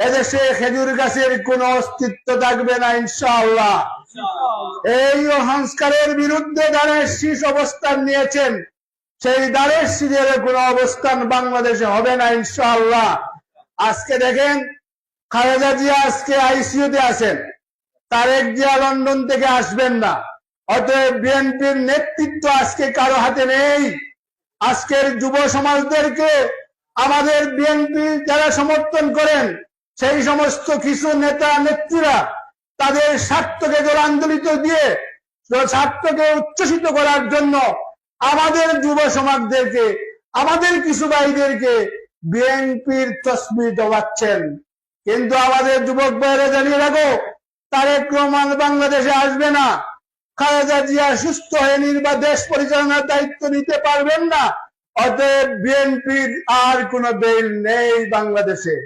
এদেশে খেজুর গাছের কোন অস্তিত্ব থাকবে না ইনশাআল্লাহ। এই সংস্কারের বিরুদ্ধে দানের শীষ অবস্থান নিয়েছেন। সেই দানের শীষের কোন অবস্থান বাংলাদেশে হবে না ইনশাআল্লাহ। আজকে দেখেন খালেদা জিয়া আজকে আইসিইউতে আছেন। তারেক জিয়া লন্ডন থেকে আসবেন না। অতএব বিএনপির নেতৃত্ব আজকে কারও হাতে নেই। আজকের যুব সমাজদেরকে আমাদের বিএনপি যারা সমর্থন করেন সেই সমস্ত কিছু নেতা নেত্রীরা তাদের স্বার্থকে জলাঞ্জলিত দিয়ে, স্বার্থকে উচ্ছ্বসিত করার জন্য আমাদের যুব সমাজদেরকে, আমাদের কিছু ভাইদেরকে বিএনপির তসবি দবাচ্ছেন। কিন্তু আমাদের যুবক ভাইরা জানিয়ে রাখো, তারেক রহমান বাংলাদেশে আসবে না। খালেদা জিয়া সুস্থ হয়ে নির্বা, দেশ পরিচালনার দায়িত্ব নিতে পারবেন না। অতএব বিএনপির আর কোন বেল নেই বাংলাদেশে।